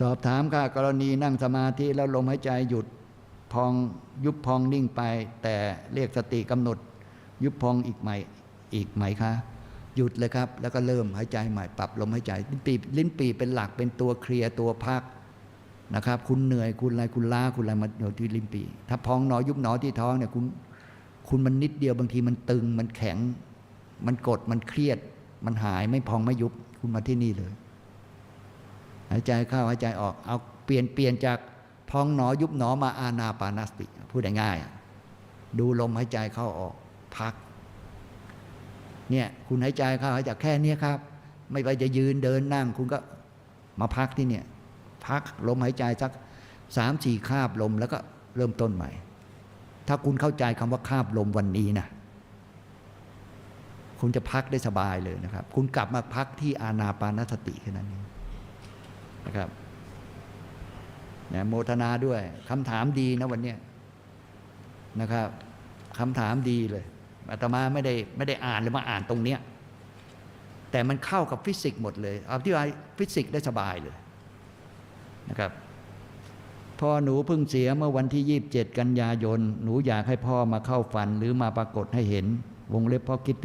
สอบถามค่ะกรณีนั่งสมาธิแล้วลมหายใจหยุดพองยุบพองนิ่งไป แต่เรียกสติกำหนด ยุบพองอีกไหม่อีกไหมคะหยุดเลยครับ แล้วก็เริ่มหายใจใหม่ปรับลมหายใจลิ้นปีลิ้นปีเป็นหลักเป็นตัวเคลียร์ตัวพักนะครับ คุณเหนื่อยคุณอะไรคุณล้าคุณอะไรมาอยู่ที่ลิ้นปี ถ้าพองหนอยุบหนอที่ท้องเนี่ยคุณคุณมันนิดเดียวบางทีมันตึงมันแข็ง มันกดมันเครียด มันหายไม่พองไม่ยุบคุณมาที่นี่เลย หายใจเข้าหายใจออก เอาเปลี่ยนเปลี่ยนจากพองหนอยุบหนอมาอานาปานสติ พูดง่ายๆดูลมหายใจเข้าออกพัก เนี่ยคุณหายใจเข้าหายใจแค่นี้ครับ ไม่ไปจะยืนเดินนั่ง คุณก็มาพักที่เนี่ย พักลมหายใจสักสามสี่คาบลมแล้วก็เริ่มต้นใหม่ ถ้าคุณเข้าใจคำว่าคาบลมวันนี้นะคุณจะพักได้สบายเลยนะครับ คุณกลับมาพักที่อานาปานสติแค่นั้นเอง นะครับนะโมทนาด้วยคำถามดีนะวันนี้นะครับคำถามดีเลยอาตมาไม่ได้ไม่ได้อ่านหรือมาอ่านตรงเนี้ยแต่มันเข้ากับฟิสิกส์หมดเลยเอาที่ว่าฟิสิกส์ได้สบายเลยนะครับพ่อหนูเพิ่งเสียเมื่อวันที่ 27 กันยายน หนูอยากให้พ่อมาเข้าฝันหรือมาปรากฏให้เห็น วงเล็บพ่อคิด